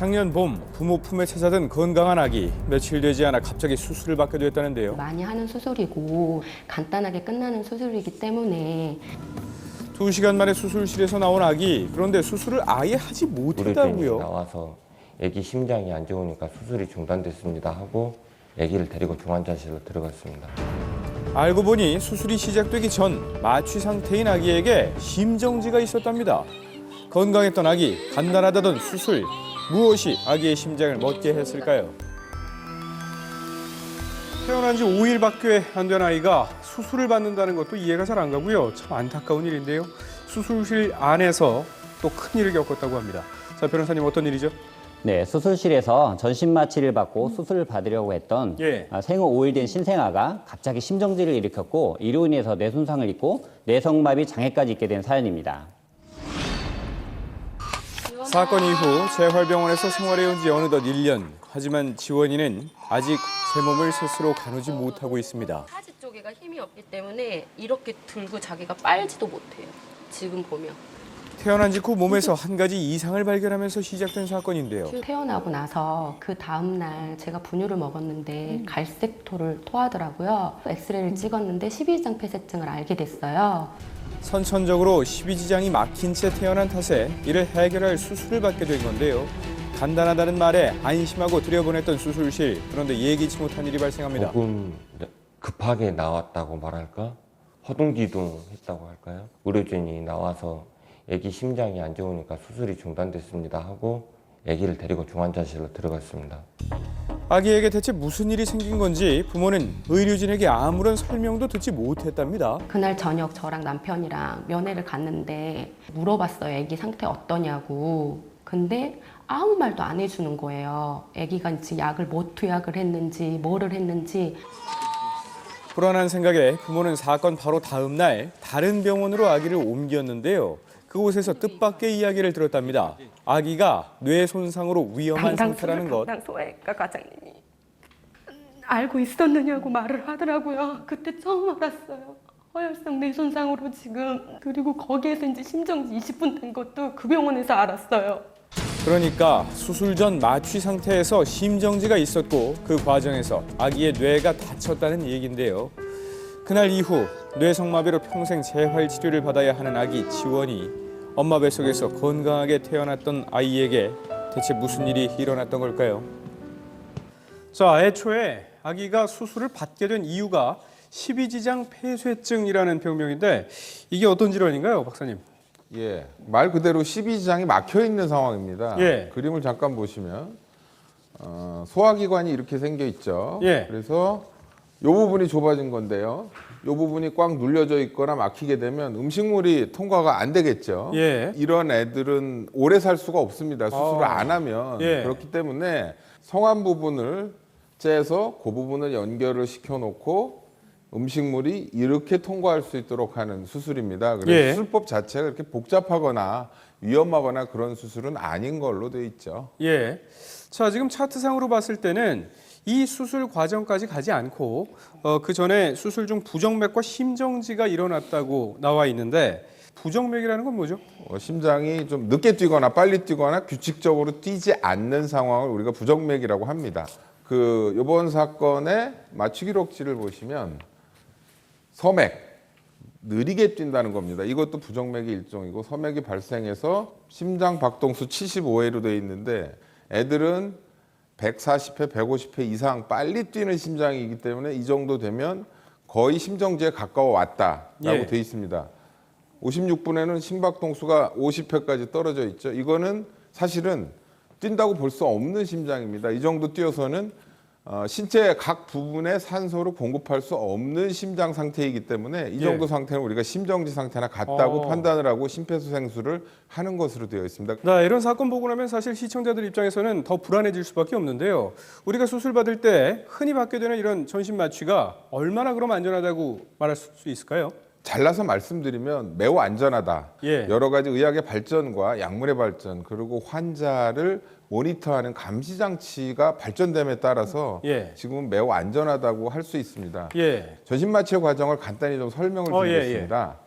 작년 봄 부모 품에 찾아든 건강한 아기 며칠 되지 않아 갑자기 수술을 받게 됐다는데요. 많이 하는 수술이고 간단하게 끝나는 수술이기 때문에 두 시간 만에 수술실에서 나온 아기 그런데 수술을 아예 하지 못했다고요. 나와서 아기 심장이 안 좋으니까 수술이 중단됐습니다 하고 아기를 데리고 중환자실로 들어갔습니다. 알고 보니 수술이 시작되기 전 마취 상태인 아기에게 심정지가 있었답니다. 건강했던 아기, 간단하다던 수술, 무엇이 아기의 심장을 멎게 했을까요? 태어난 지 5일밖에 안 된 아이가 수술을 받는다는 것도 이해가 잘 안 가고요. 참 안타까운 일인데요. 수술실 안에서 또 큰 일을 겪었다고 합니다. 자, 변호사님 어떤 일이죠? 네, 수술실에서 전신 마취를 받고 수술을 받으려고 했던 예. 아, 생후 5일 된 신생아가 갑자기 심정지를 일으켰고 이로 인해서 뇌 손상을 입고 뇌성마비 장애까지 있게 된 사연입니다. 사건 이후 재활병원에서 생활해온 지 어느덧 1년. 하지만 지원이는 아직 제 몸을 스스로 가누지 못하고 있습니다. 하지 쪽에가 힘이 없기 때문에 이렇게 들고 자기가 빨지도 못해요. 지금 보면. 태어난 직후 몸에서 한 가지 이상을 발견하면서 시작된 사건인데요. 태어나고 나서 그 다음날 제가 분유를 먹었는데 갈색 토를 토하더라고요. 엑스레이를 찍었는데 12장 폐쇄증을 알게 됐어요. 선천적으로 십이지장이 막힌 채 태어난 탓에 이를 해결할 수술을 받게 된 건데요. 간단하다는 말에 안심하고 들여보냈던 수술실. 그런데 예기치 못한 일이 발생합니다. 조금 급하게 나왔다고 말할까? 허둥지둥 했다고 할까요? 의료진이 나와서 아기 심장이 안 좋으니까 수술이 중단됐습니다 하고 아기를 데리고 중환자실로 들어갔습니다. 아기에게 대체 무슨 일이 생긴 건지 부모는 의료진에게 아무런 설명도 듣지 못했답니다. 그날 저녁 저랑 남편이랑 면회를 갔는데 물어봤어요. 아기 상태 어떠냐고. 근데 아무 말도 안 해주는 거예요. 아기가 이제 약을 뭐 투약을 했는지 뭐를 했는지 불안한 생각에 부모는 사건 바로 다음 날 다른 병원으로 아기를 옮겼는데요. 그곳에서 뜻밖의 이야기를 들었답니다. 아기가 뇌 손상으로 위험한 상태라는 것. 소아과 과장님이 알고 있었느냐고 말을 하더라고요. 그때 처음 알았어요. 허혈성 뇌 손상으로 지금 그리고 거기에서 이제 심정지 20분 된 것도 그 병원에서 알았어요. 그러니까 수술 전 마취 상태에서 심정지가 있었고 그 과정에서 아기의 뇌가 다쳤다는 얘기인데요. 그날 이후 뇌성마비로 평생 재활 치료를 받아야 하는 아기 지원이 엄마 뱃속에서 건강하게 태어났던 아이에게 대체 무슨 일이 일어났던 걸까요? 자, 애초에 아기가 수술을 받게 된 이유가 십이지장 폐쇄증이라는 병명인데 이게 어떤 질환인가요, 박사님? 예, 말 그대로 12지장이 막혀 있는 상황입니다. 예. 그림을 잠깐 보시면 어, 소화기관이 이렇게 생겨 있죠. 예. 그래서 이 부분이 좁아진 건데요. 이 부분이 꽉 눌려져 있거나 막히게 되면 음식물이 통과가 안 되겠죠. 예. 이런 애들은 오래 살 수가 없습니다. 수술을 아. 안 하면 예. 그렇기 때문에 성한 부분을 째서 그 부분을 연결을 시켜놓고 음식물이 이렇게 통과할 수 있도록 하는 수술입니다. 그래서 예. 수술법 자체가 그렇게 복잡하거나 위험하거나 그런 수술은 아닌 걸로 돼 있죠. 예. 자, 지금 차트상으로 봤을 때는 이 수술 과정까지 가지 않고 어, 그 전에 수술 중 부정맥과 심정지가 일어났다고 나와 있는데 부정맥이라는 건 뭐죠? 어, 심장이 좀 늦게 뛰거나 빨리 뛰거나 규칙적으로 뛰지 않는 상황을 우리가 부정맥이라고 합니다. 그 이번 사건의 마취 기록지를 보시면 서맥 느리게 뛴다는 겁니다. 이것도 부정맥의 일종이고 서맥이 발생해서 심장 박동수 75회로 돼 있는데 애들은 140회, 150회 이상 빨리 뛰는 심장이기 때문에 이 정도 되면 거의 심정지에 가까워 왔다라고 예. 돼 있습니다. 56분에는 심박동수가 50회까지 떨어져 있죠. 이거는 사실은 뛴다고 볼 수 없는 심장입니다. 이 정도 뛰어서는 어, 신체 각 부분에 산소를 공급할 수 없는 심장 상태이기 때문에 이 예. 정도 상태는 우리가 심정지 상태나 같다고 어. 판단을 하고 심폐소생술을 하는 것으로 되어 있습니다. 나 이런 사건 보고 나면 사실 시청자들 입장에서는 더 불안해질 수밖에 없는데요. 우리가 수술 받을 때 흔히 받게 되는 이런 전신 마취가 얼마나 그럼 안전하다고 말할 수 있을까요? 잘라서 말씀드리면 매우 안전하다. 예. 여러 가지 의학의 발전과 약물의 발전 그리고 환자를 모니터하는 감시 장치가 발전됨에 따라서 예. 지금은 매우 안전하다고 할 수 있습니다. 예. 전신 마취 과정을 간단히 좀 설명을 어, 예, 드리겠습니다.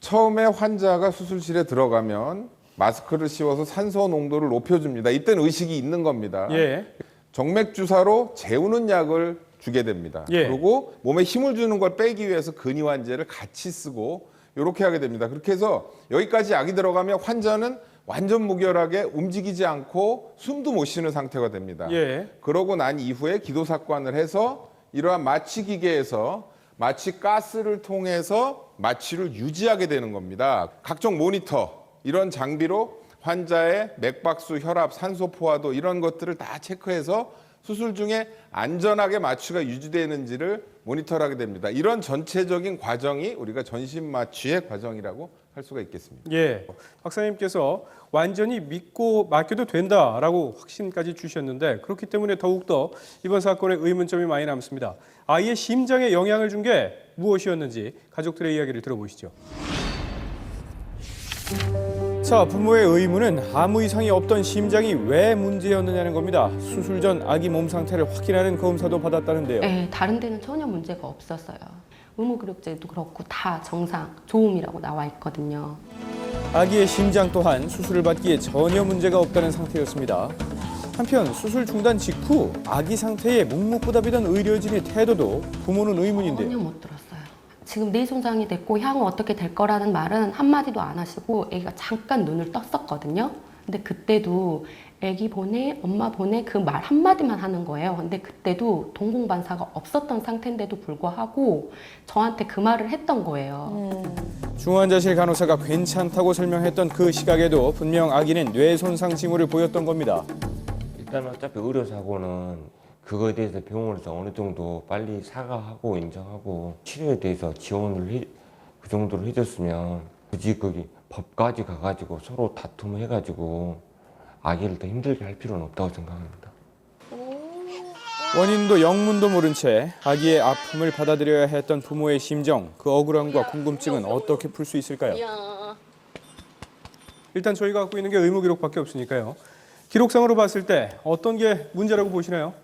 처음에 환자가 수술실에 들어가면 마스크를 씌워서 산소 농도를 높여줍니다. 이때는 의식이 있는 겁니다. 예. 정맥 주사로 재우는 약을 주게 됩니다. 예. 그리고 몸에 힘을 주는 걸 빼기 위해서 근이완제를 같이 쓰고 이렇게 하게 됩니다. 그렇게 해서 여기까지 약이 들어가면 환자는 완전 무결하게 움직이지 않고 숨도 못 쉬는 상태가 됩니다. 예. 그러고 난 이후에 기도삭관을 해서 이러한 마취 기계에서 마취 가스를 통해서 마취를 유지하게 되는 겁니다. 각종 모니터 이런 장비로 환자의 맥박수, 혈압, 산소 포화도 이런 것들을 다 체크해서 수술 중에 안전하게 마취가 유지되는지를 모니터하게 됩니다. 이런 전체적인 과정이 우리가 전신 마취의 과정이라고 할 수가 있겠습니다. 예. 박사님께서 완전히 믿고 맡겨도 된다라고 확신까지 주셨는데 그렇기 때문에 더욱더 이번 사건에 의문점이 많이 남습니다. 아이의 심장에 영향을 준 게 무엇이었는지 가족들의 이야기를 들어보시죠. 자, 부모의 의문은 아무 이상이 없던 심장이 왜 문제였느냐는 겁니다. 수술 전 아기 몸 상태를 확인하는 검사도 받았다는데요. 네, 다른 데는 전혀 문제가 없었어요. 의무교육제도 그렇고 다 정상, 좋음이라고 나와 있거든요. 아기의 심장 또한 수술을 받기에 전혀 문제가 없다는 상태였습니다. 한편 수술 중단 직후 아기 상태에 묵묵부답이던 의료진의 태도도 부모는 의문인데요. 전혀 못 들었어요. 지금 뇌손상이 됐고 향후 어떻게 될 거라는 말은 한마디도 안 하시고 애기가 잠깐 눈을 떴었거든요. 근데 그때도 애기 보내, 엄마 보내 그 말 한마디만 하는 거예요. 근데 그때도 동공반사가 없었던 상태인데도 불구하고 저한테 그 말을 했던 거예요. 중환자실 간호사가 괜찮다고 설명했던 그 시각에도 분명 아기는 뇌 손상 징후를 보였던 겁니다. 일단 어차피 의료 사고는 그거에 대해서 병원에서 어느 정도 빨리 사과하고 인정하고 치료에 대해서 지원을 해, 그 정도로 해줬으면 굳이 거기 법까지 가가지고 서로 다툼을 해가지고 아기를 더 힘들게 할 필요는 없다고 생각합니다. 원인도 영문도 모른 채 아기의 아픔을 받아들여야 했던 부모의 심정, 그 억울함과 궁금증은 어떻게 풀 수 있을까요? 일단 저희가 갖고 있는 게 의무 기록밖에 없으니까요. 기록상으로 봤을 때 어떤 게 문제라고 보시나요?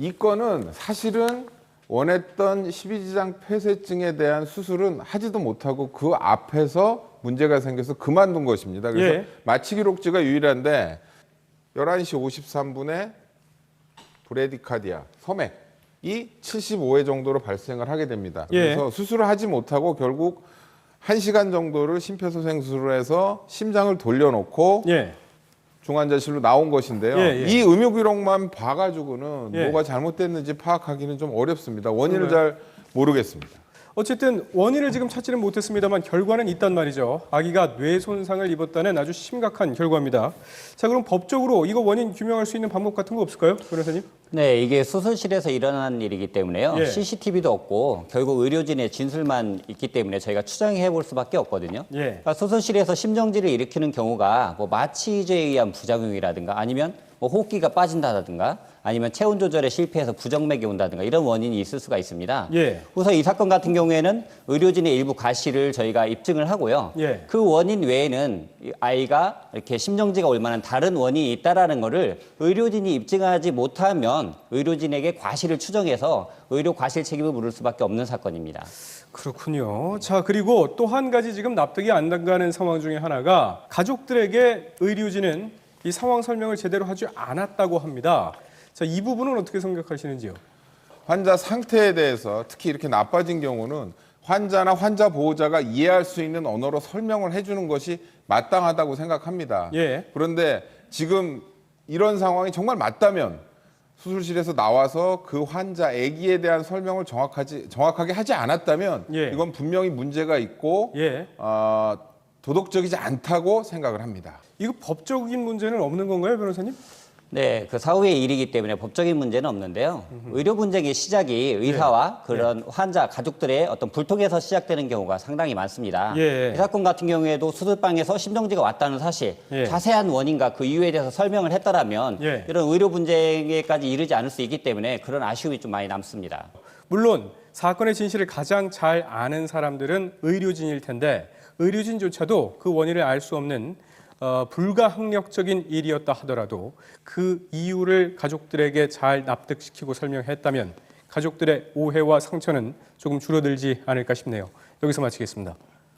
이 건은 사실은 원했던 12지장 폐쇄증에 대한 수술은 하지도 못하고 그 앞에서 문제가 생겨서 그만둔 것입니다. 그래서 예. 마취 기록지가 유일한데 11시 53분에 브레디카디아, 섬액이 75회 정도로 발생을 하게 됩니다. 예. 그래서 수술을 하지 못하고 결국 1시간 정도를 심폐소생 수술을 해서 심장을 돌려놓고 예. 중환자실로 나온 것인데요. 예, 예. 이 의무 기록만 봐가지고는 예. 뭐가 잘못됐는지 파악하기는 좀 어렵습니다. 원인을? 잘 모르겠습니다. 어쨌든 원인을 지금 찾지는 못했습니다만 결과는 있단 말이죠. 아기가 뇌 손상을 입었다는 아주 심각한 결과입니다. 자, 그럼 법적으로 이거 원인 규명할 수 있는 방법 같은 거 없을까요, 변호사님? 네, 이게 수술실에서 일어난 일이기 때문에요. 예. CCTV도 없고 결국 의료진의 진술만 있기 때문에 저희가 추정해 볼 수밖에 없거든요. 예. 그러니까 수술실에서 심정지를 일으키는 경우가 뭐 마취제에 의한 부작용이라든가 아니면 뭐 호흡기가 빠진다든가 아니면 체온 조절에 실패해서 부정맥이 온다든가 이런 원인이 있을 수가 있습니다. 예. 우선 이 사건 같은 경우에는 의료진의 일부 과실을 저희가 입증을 하고요. 예. 그 원인 외에는 이 아이가 이렇게 심정지가 올 만한 다른 원인이 있다라는 거를 의료진이 입증하지 못하면 의료진에게 과실을 추정해서 의료 과실 책임을 물을 수밖에 없는 사건입니다. 그렇군요. 자, 그리고 또 한 가지 지금 납득이 안 가는 상황 중에 하나가 가족들에게 의료진은 이 상황 설명을 제대로 하지 않았다고 합니다. 자, 이 부분은 어떻게 생각하시는지요? 환자 상태에 대해서 특히 이렇게 나빠진 경우는 환자나 환자 보호자가 이해할 수 있는 언어로 설명을 해주는 것이 마땅하다고 생각합니다. 예. 그런데 지금 이런 상황이 정말 맞다면 수술실에서 나와서 그 환자 아기에 대한 설명을 정확하지 정확하게 하지 않았다면 예. 이건 분명히 문제가 있고 예. 어, 도덕적이지 않다고 생각을 합니다. 이거 법적인 문제는 없는 건가요, 변호사님? 네, 그 사후의 일이기 때문에 법적인 문제는 없는데요. 의료 분쟁의 시작이 의사와 그런 환자 가족들의 어떤 불통에서 시작되는 경우가 상당히 많습니다. 예. 이 사건 같은 경우에도 수술방에서 심정지가 왔다는 사실, 예. 자세한 원인과 그 이유에 대해서 설명을 했더라면 예. 이런 의료 분쟁에까지 이르지 않을 수 있기 때문에 그런 아쉬움이 좀 많이 남습니다. 물론 사건의 진실을 가장 잘 아는 사람들은 의료진일 텐데 의료진조차도 그 원인을 알 수 없는 어, 불가항력적인 일이었다 하더라도 그 이유를 가족들에게 잘 납득시키고 설명했다면 가족들의 오해와 상처는 조금 줄어들지 않을까 싶네요. 여기서 마치겠습니다.